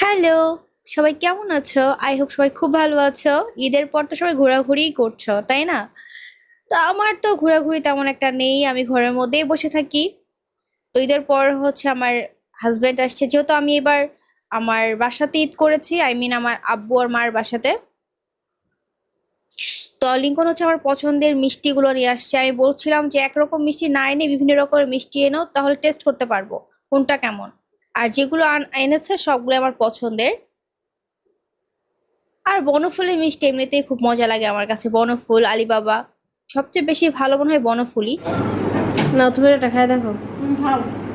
Hello, সবাই কেমন আছো? আই হোপ সবাই খুব ভালো আছো। ঈদের পর তো সবাই ঘোরাঘুরিই করছ, তাই না? তো আমার তো ঘোরাঘুরি তেমন একটা নেই, আমি ঘরের মধ্যেই বসে থাকি। তো ঈদের পর হচ্ছে আমার হাজব্যান্ড আসছে, যেহেতু আমি এবার আমার বাসাতে ঈদ করেছি আই মিন আমার আব্বু আর মার বাসাতে। তো লিঙ্কন হচ্ছে আমার পছন্দের মিষ্টিগুলো নিয়ে আসছে। আমি বলছিলাম যে, একরকম মিষ্টি না এনে বিভিন্ন রকমের মিষ্টি এনেও তাহলে টেস্ট করতে পারব। কোনটা কেমন? আর যেগুলো আন- এনেছে সবগুলো আমার পছন্দের। আর বনফুলের মিষ্টি এমনিতেই খুব মজা লাগে আমার কাছে বনফুল আলিবাবা সবচেয়ে বেশি ভালো মনে হয় বনফুলই। নাও তুমি এটা খেয়ে দেখো।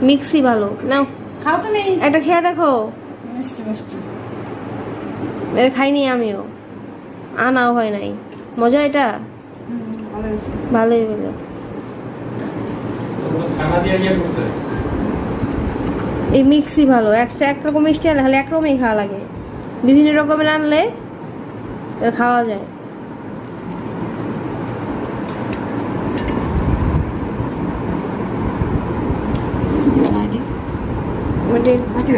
মিক্সি ভালো নাও। খাও তুমি। এটা খেয়ে দেখো। মিষ্টি মিষ্টি। এটা খাইনি আমিও। আনাও হয় নাই। মজা এটা? ভালো। ভালোই বলো ওগুলো ছানা দিয়ে ইয়ে করছে এই মিক্সি ভালো। একটা একরকম মিষ্টি আনলে হলে একরকমই খাওয়া লাগে। বিভিন্ন রকমের আনলে খাওয়া যায়। হাঁটি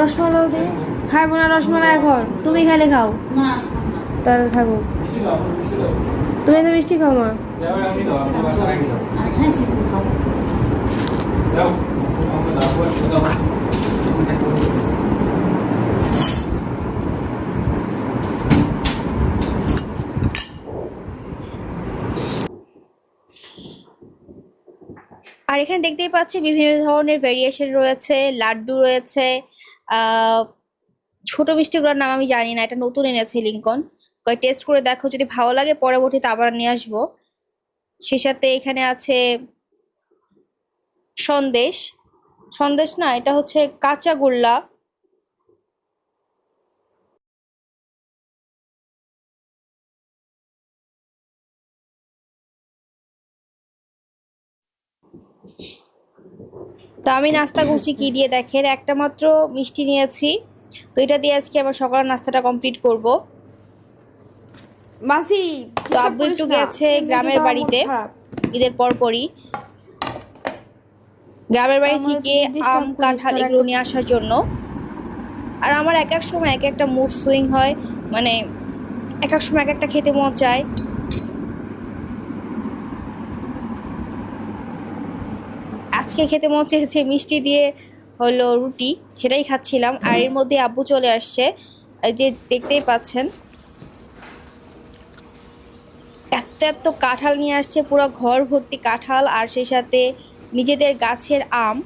রসমালাও দে। খাইবো না রসমালাই এখন? তুমি খাইলে খাও। তাহলে থাকো তুমি তো মিষ্টি খাও মা। আর এখানে দেখতেই পাচ্ছি বিভিন্ন ধরনের ভেরিয়েশন রয়েছে লাড্ডু রয়েছে আহ, ছোট মিষ্টিগুলোর নাম আমি জানি না, এটা নতুন এনেছে লিঙ্কন। কয় টেস্ট করে দেখো, যদি ভালো লাগে পরবর্তীতে আবার নিয়ে আসব। সে সাথে এখানে আছে সন্দেশ। সন্দেশ না, এটা হচ্ছে কাঁচা গোল্লা। তো আমি নাস্তা করছি, কি দিয়ে দেখেন? একটা মাত্র মিষ্টি নিয়েছি। তো এটা দিয়ে আজকে আমার সকালের নাস্তাটা কমপ্লিট করব। মাসি তো আব্বু একটু গেছে গ্রামের বাড়িতে। ঈদের পর পরই গ্রামের বাড়ি থেকে আম কাঁঠাল এগুলো নিয়ে আসার জন্য। আর আমার এক এক সময় এক একটা মুড সুইং হয় মানে এক এক সময় এক একটা খেতে মন চায়। আজকে খেতে মন চেয়েছে মিষ্টি দিয়ে হলো রুটি, সেটাই খাচ্ছিলাম। আর এর মধ্যে আব্বু চলে আসছে। যে দেখতেই পাচ্ছেন। এত এত কাঁঠাল নিয়ে আসছে, পুরো ঘর ভর্তি কাঁঠাল, আর সেই সাথে নিজেদের গাছের আম।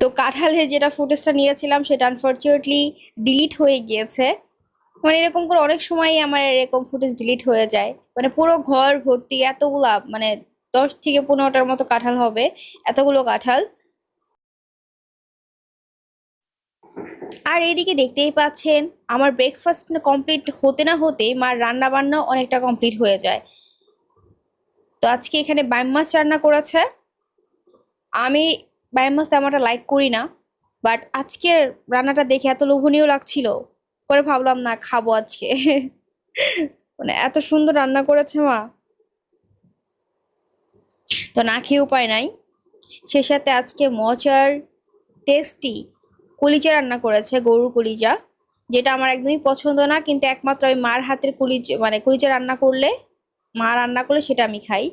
তো কাঁঠালের যেটা ফুটেজটা নিয়েছিলাম, সেটা আনফর্চুনেটলি ডিলিট হয়ে গিয়েছে। মানে এরকম করে অনেক সময় আমার এরকম ফুটেজ ডিলিট হয়ে যায়। মানে পুরো ঘর ভর্তি, এতগুলা মানে দশ থেকে পনেরোটার মতো কাঁঠাল হবে, এতগুলো কাঁঠাল। আর এইদিকে দেখতেই পাচ্ছেন, আমার ব্রেকফাস্ট কমপ্লিট হতে না হতে মার রান্না বান্না অনেকটা কমপ্লিট হয়ে যায়। তো আজকে এখানে বাইম মাছ রান্না করেছে। আমি বাইম মাছ তেমনটা লাইক করি না বাট আজকের রান্নাটা দেখে এত লোভনীয় লাগছিল। পরে ভাবলাম, না, খাব আজকে। মানে এত সুন্দর রান্না করেছে মা। তো না খেয়ে উপায় নাই। সে সাথে আজকে মজার টেস্টি কলিজা রান্না করেছে, গরুর কলিজা, যেটা আমার একদমই পছন্দ না, কিন্তু একমাত্র আমি মার হাতের কলিজা মানে কলিজা রান্না করলে, মা রান্না করলে সেটা আমি খাই।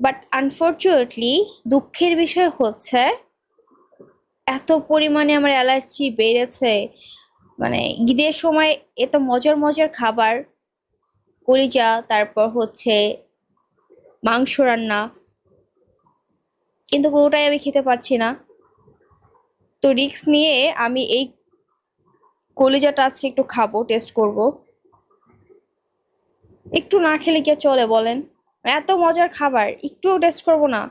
বাট আনফর্চুনেটলি দুঃখের বিষয় হচ্ছে, এত পরিমাণে আমার অ্যালার্জি বেড়েছে। মানে ঈদের সময় এত মজার মজার খাবার, কলিজা, তারপর হচ্ছে মাংস রান্না। কিন্তু কোনোটাই আমি খেতে পারছি না। তো রিক্স নিয়ে আমি এই কলিজাটা আজকে একটু খাব টেস্ট করব। একটু না খেলে কি চলে বলেন? এত মজার খাবার, একটুও টেস্ট করব না।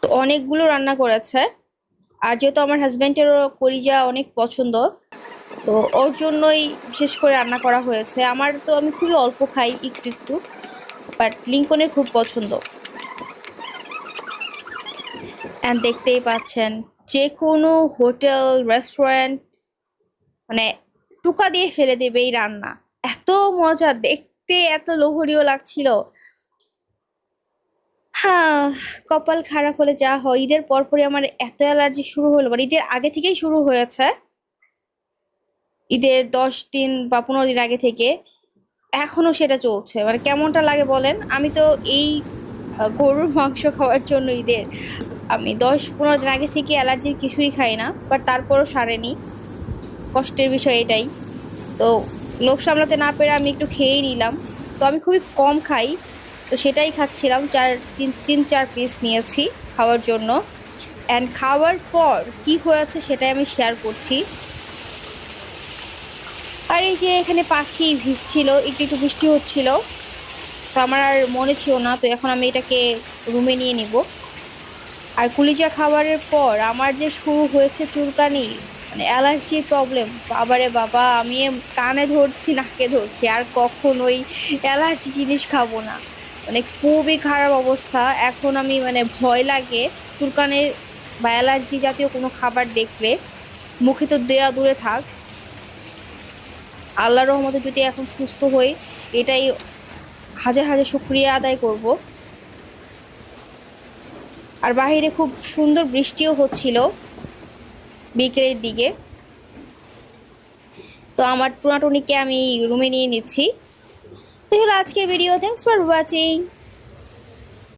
তো অনেকগুলো রান্না করেছে। আর যেহেতু আমার হাজবেন্ডেরও কলিজা অনেক পছন্দ, তো ওর জন্যই বিশেষ করে রান্না করা হয়েছে। আমার তো আমি খুবই অল্প খাই একটু একটু বাট লিঙ্কনের খুব পছন্দ। অ্যান্ড দেখতেই পাচ্ছেন, যে কোনো হোটেল রেস্টুরেন্ট মানে টুকা দিয়ে ফেলে দেবে এই রান্না। এত মজা, দেখতে এত লোভনীয় লাগছিল। কপাল খারাপ হলে যা হয়, ঈদের পরপরই আমার এত অ্যালার্জি শুরু হলো মানে ঈদের আগে থেকেই শুরু হয়েছে। ঈদের দশ দিন বা পনেরো দিন আগে থেকে এখনও সেটা চলছে। মানে কেমনটা লাগে বলেন? আমি তো এই গরুর মাংস খাওয়ার জন্য ঈদের, আমি দশ পনেরো দিন আগে থেকে অ্যালার্জির কিছুই খাই না বাট তারপরও সারেনি। কষ্টের বিষয় এটাই। তো লোভ সামলাতে না পেরে আমি একটু খেয়েই নিলাম। তো আমি খুবই কম খাই। তো সেটাই খাচ্ছিলাম, চার, তিন তিন, চার পিস নিয়েছি খাওয়ার জন্য। অ্যান্ড খাওয়ার পর কি হয়েছে সেটাই আমি শেয়ার করছি। আর এই যে এখানে পাখি ভিজছিল, একটু একটু বৃষ্টি হচ্ছিল, তো আমার আর মনে ছিল না, তো এখন আমি এটাকে রুমে নিয়ে নিব। আর কুলিচা খাবারের পর আমার যে শুরু হয়েছে চুলকানি মানে অ্যালার্জির প্রবলেম বাবারে বাবা, আমি কানে ধরছি, নাকে ধরছি, আর কখন ওই অ্যালার্জি জিনিস খাব না। মানে খুবই খারাপ অবস্থা। এখন আমি মানে ভয় লাগে চুলকানের বা অ্যালার্জি জাতীয় কোনো খাবার দেখলে। মুখে তো দেয়া দূরে থাক। আল্লাহর রহমতে যদি এখন সুস্থ হই, এটাই হাজার হাজার শুক্রিয়া আদায় করব। আর বাইরে খুব সুন্দর বৃষ্টিও হচ্ছিল বিকেলের দিকে। তো আমার টুনাটুনিকে আমি রুমে নিয়ে নিচ্ছি। তো হলো আজকের ভিডিও থ্যাংকস ফর ওয়াচিং